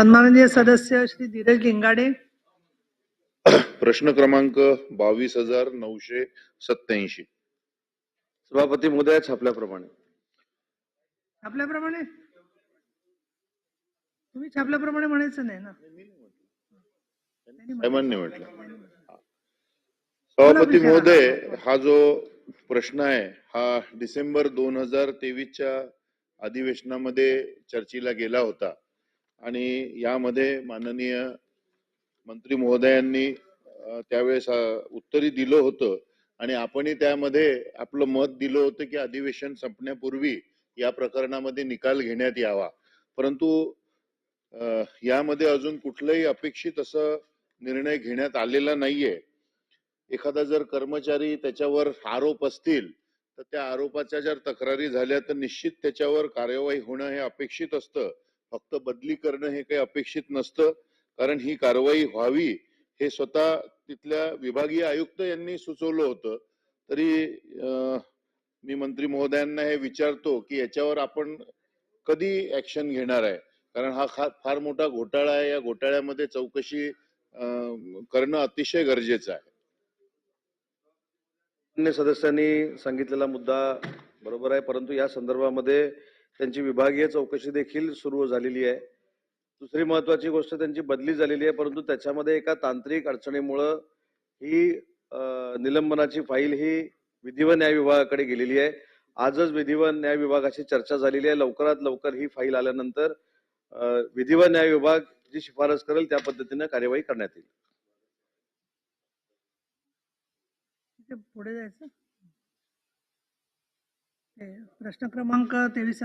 सन्माननीय सदस्य श्री धीरज लिंगाडे प्रश्न क्रमांक बावीस हजार नऊशे सत्याऐंशी सभापती महोदया छापल्याप्रमाणे आपल्याप्रमाणे? तुम्ही छापल्याप्रमाणे म्हणायचं नाही ना. साहेबांनी म्हटलं. सभापती महोदय हा जो प्रश्न आहे हा डिसेंबर दोन हजार तेवीसच्या अधिवेशनामध्ये चर्चेला गेला होता. आणि यामध्ये माननीय मंत्री महोदयांनी त्यावेळेस उत्तरी दिलं होतं आणि आपणही त्यामध्ये आपलं मत दिलं होतं की अधिवेशन संपण्यापूर्वी या प्रकरणामध्ये निकाल घेण्यात यावा. परंतु यामध्ये अजून कुठलंही अपेक्षित असं निर्णय घेण्यात आलेला नाहीये. एखादा जर कर्मचारी त्याच्यावर आरोप असतील तर त्या आरोपाच्या जर तक्रारी झाल्या तर निश्चित त्याच्यावर कार्यवाही होणं हे अपेक्षित असतं. फक्त बदली करणं हे काही अपेक्षित नसतं कारण ही कारवाई व्हावी हे स्वतः तिथल्या विभागीय आयुक्त यांनी सुचवलं होतं. तरी मी मंत्री महोदयांना हे विचारतो की याच्यावर आपण कधी ऍक्शन घेणार आहे? कारण हा फार मोठा घोटाळा आहे. या घोटाळ्यामध्ये चौकशी अं, करणं अतिशय गरजेचं आहे. अन्य सदस्यांनी सांगितलेला मुद्दा बरोबर आहे परंतु या संदर्भामध्ये त्यांची विभागीय चौकशी देखील सुरू झालेली आहे. दुसरी महत्वाची गोष्ट त्यांची बदली झालेली आहे परंतु त्याच्यामध्ये एका तांत्रिक अडचणीमुळं ही निलंबनाची फाईल ही विधी व न्याय विभागाकडे गेलेली आहे. आजच विधी व न्याय विभागाशी चर्चा झालेली आहे. लवकरात लवकर ही फाईल आल्यानंतर अं, विधी व न्याय विभाग जी शिफारस करेल त्या पद्धतीने कार्यवाही करण्यात येईल. पुढे जायचं? प्रश्न क्रमांक तेवीस